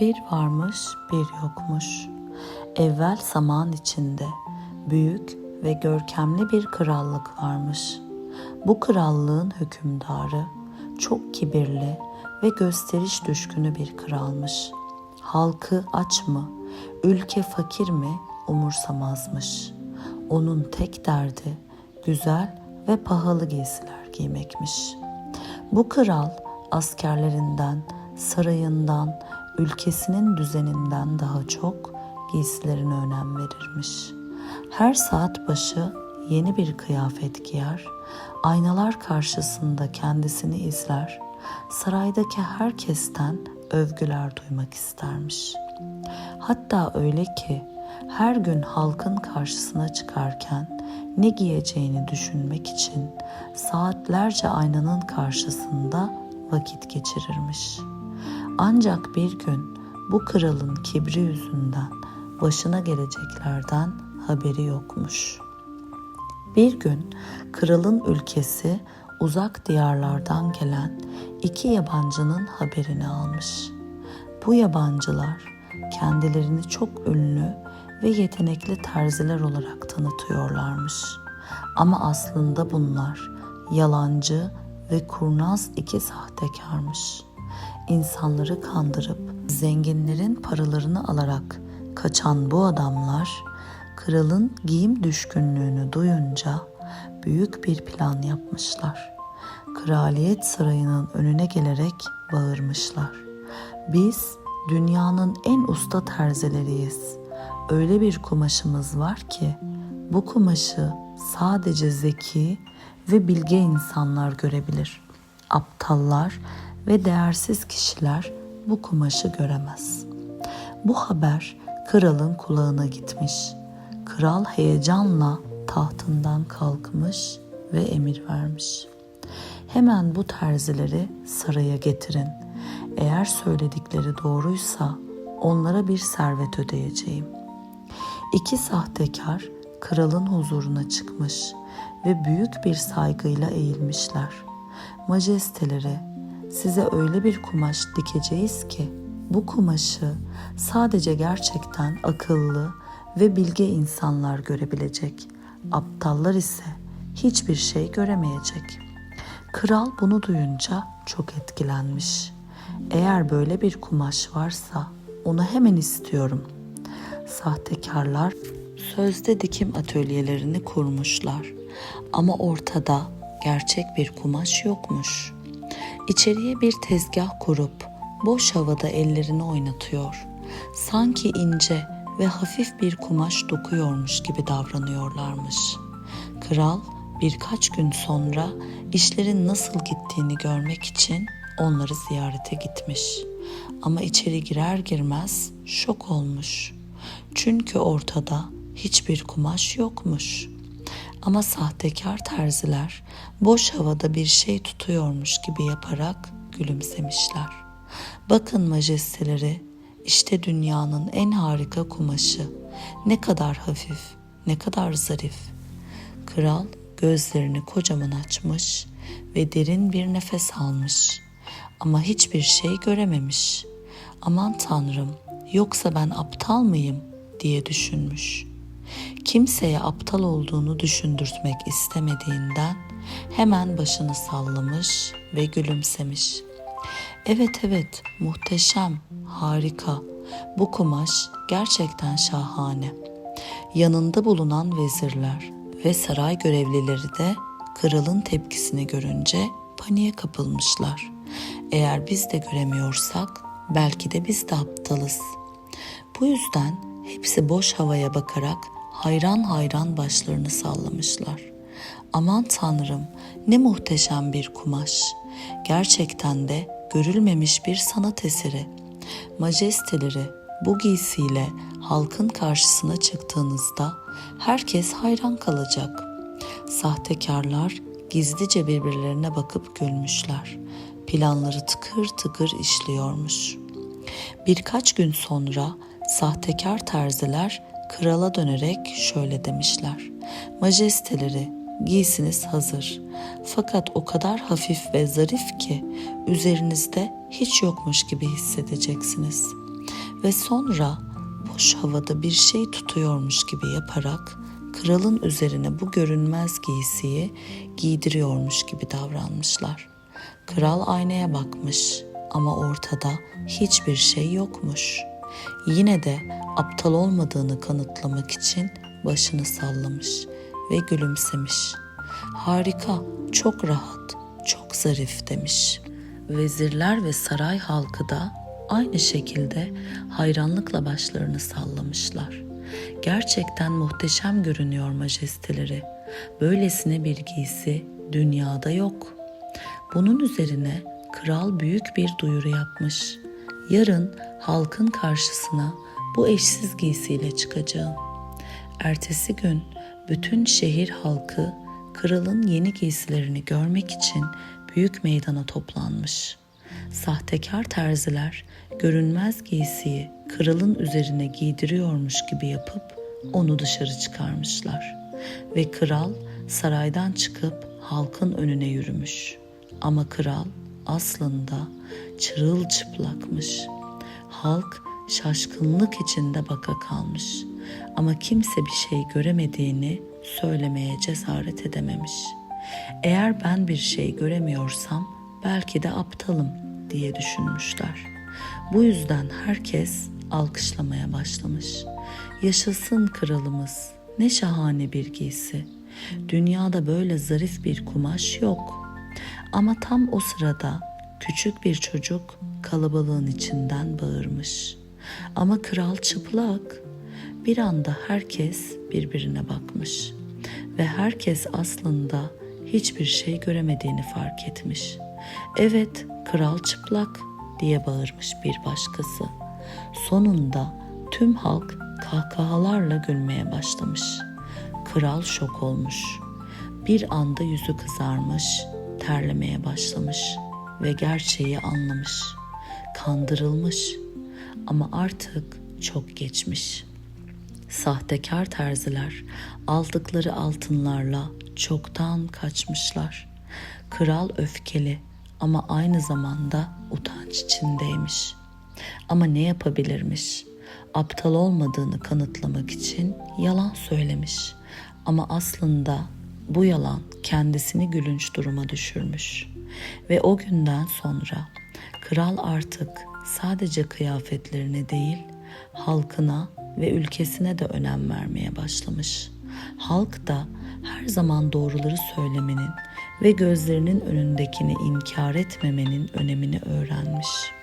Bir varmış, bir yokmuş. Evvel zaman içinde büyük ve görkemli bir krallık varmış. Bu krallığın hükümdarı çok kibirli ve gösteriş düşkünü bir kralmış. Halkı aç mı, ülke fakir mi umursamazmış. Onun tek derdi güzel ve pahalı giysiler giymekmiş. Bu kral askerlerinden, sarayından, ülkesinin düzeninden daha çok giysilerine önem verirmiş. Her saat başı yeni bir kıyafet giyer, aynalar karşısında kendisini izler, saraydaki herkesten övgüler duymak istermiş. Hatta öyle ki her gün halkın karşısına çıkarken ne giyeceğini düşünmek için saatlerce aynanın karşısında vakit geçirirmiş. Ancak bir gün bu kralın kibri yüzünden başına geleceklerden haberi yokmuş. Bir gün kralın ülkesi uzak diyarlardan gelen iki yabancının haberini almış. Bu yabancılar kendilerini çok ünlü ve yetenekli terziler olarak tanıtıyorlarmış. Ama aslında bunlar yalancı ve kurnaz iki sahtekarmış. İnsanları kandırıp zenginlerin paralarını alarak kaçan bu adamlar kralın giyim düşkünlüğünü duyunca büyük bir plan yapmışlar. Kraliyet sarayının önüne gelerek bağırmışlar. Biz dünyanın en usta terzileriyiz. Öyle bir kumaşımız var ki bu kumaşı sadece zeki ve bilge insanlar görebilir. Aptallar ve değersiz kişiler bu kumaşı göremez. Bu haber kralın kulağına gitmiş. Kral heyecanla tahtından kalkmış ve emir vermiş. Hemen bu terzileri saraya getirin. Eğer söyledikleri doğruysa onlara bir servet ödeyeceğim. İki sahtekar kralın huzuruna çıkmış ve büyük bir saygıyla eğilmişler. Majesteleri, size öyle bir kumaş dikeceğiz ki bu kumaşı sadece gerçekten akıllı ve bilge insanlar görebilecek. Aptallar ise hiçbir şey göremeyecek. Kral bunu duyunca çok etkilenmiş. Eğer böyle bir kumaş varsa onu hemen istiyorum. Sahtekarlar sözde dikim atölyelerini kurmuşlar ama ortada gerçek bir kumaş yokmuş. İçeriye bir tezgah kurup boş havada ellerini oynatıyor. Sanki ince ve hafif bir kumaş dokuyormuş gibi davranıyorlarmış. Kral birkaç gün sonra işlerin nasıl gittiğini görmek için onları ziyarete gitmiş. Ama içeri girer girmez şok olmuş. Çünkü ortada hiçbir kumaş yokmuş. Ama sahtekar terziler boş havada bir şey tutuyormuş gibi yaparak gülümsemişler. Bakın majesteleri, işte dünyanın en harika kumaşı. Ne kadar hafif, ne kadar zarif. Kral gözlerini kocaman açmış ve derin bir nefes almış. Ama hiçbir şey görememiş. Aman tanrım, yoksa ben aptal mıyım diye düşünmüş. Kimseye aptal olduğunu düşündürtmek istemediğinden hemen başını sallamış ve gülümsemiş. Evet evet muhteşem, harika. Bu kumaş gerçekten şahane. Yanında bulunan vezirler ve saray görevlileri de kralın tepkisini görünce paniğe kapılmışlar. Eğer biz de göremiyorsak belki de biz de aptalız. Bu yüzden hepsi boş havaya bakarak hayran hayran başlarını sallamışlar. Aman tanrım ne muhteşem bir kumaş. Gerçekten de görülmemiş bir sanat eseri. Majesteleri bu giysiyle halkın karşısına çıktığınızda herkes hayran kalacak. Sahtekarlar gizlice birbirlerine bakıp gülmüşler. Planları tıkır tıkır işliyormuş. Birkaç gün sonra sahtekar terziler krala dönerek şöyle demişler. Majesteleri giysiniz hazır. Fakat o kadar hafif ve zarif ki üzerinizde hiç yokmuş gibi hissedeceksiniz. ve sonra boş havada bir şey tutuyormuş gibi yaparak kralın üzerine bu görünmez giysiyi giydiriyormuş gibi davranmışlar. Kral aynaya bakmış ama ortada hiçbir şey yokmuş. Yine de aptal olmadığını kanıtlamak için başını sallamış ve gülümsemiş. Harika, çok rahat, çok zarif demiş. Vezirler ve saray halkı da aynı şekilde hayranlıkla başlarını sallamışlar. Gerçekten muhteşem görünüyor majesteleri. Böylesine bir giysi dünyada yok. Bunun üzerine kral büyük bir duyuru yapmış. Yarın halkın karşısına bu eşsiz giysiyle çıkacağım. Ertesi gün bütün şehir halkı kralın yeni giysilerini görmek için büyük meydana toplanmış. Sahtekar terziler görünmez giysiyi kralın üzerine giydiriyormuş gibi yapıp onu dışarı çıkarmışlar. Ve kral saraydan çıkıp halkın önüne yürümüş. Ama kral aslında çırılçıplakmış. Halk şaşkınlık içinde baka kalmış ama kimse bir şey göremediğini söylemeye cesaret edememiş. Eğer ben bir şey göremiyorsam belki de aptalım diye düşünmüşler. Bu yüzden herkes alkışlamaya başlamış. Yaşasın kralımız. Ne şahane bir giysi. Dünyada böyle zarif bir kumaş yok. Ama tam o sırada küçük bir çocuk kalabalığın içinden bağırmış. Ama kral çıplak. Bir anda herkes birbirine bakmış ve herkes aslında hiçbir şey göremediğini fark etmiş. Evet, kral çıplak diye bağırmış bir başkası. Sonunda tüm halk kahkahalarla gülmeye başlamış. Kral şok olmuş. Bir anda yüzü kızarmış, terlemeye başlamış ve gerçeği anlamış. Kandırılmış ama artık çok geçmiş. Sahtekar terziler aldıkları altınlarla çoktan kaçmışlar. Kral öfkeli ama aynı zamanda utanç içindeymiş. Ama ne yapabilirmiş? Aptal olmadığını kanıtlamak için yalan söylemiş. Ama aslında bu yalan kendisini gülünç duruma düşürmüş. Ve o günden sonra kral artık sadece kıyafetlerine değil, halkına ve ülkesine de önem vermeye başlamış. Halk da her zaman doğruları söylemenin ve gözlerinin önündekini inkar etmemenin önemini öğrenmiş.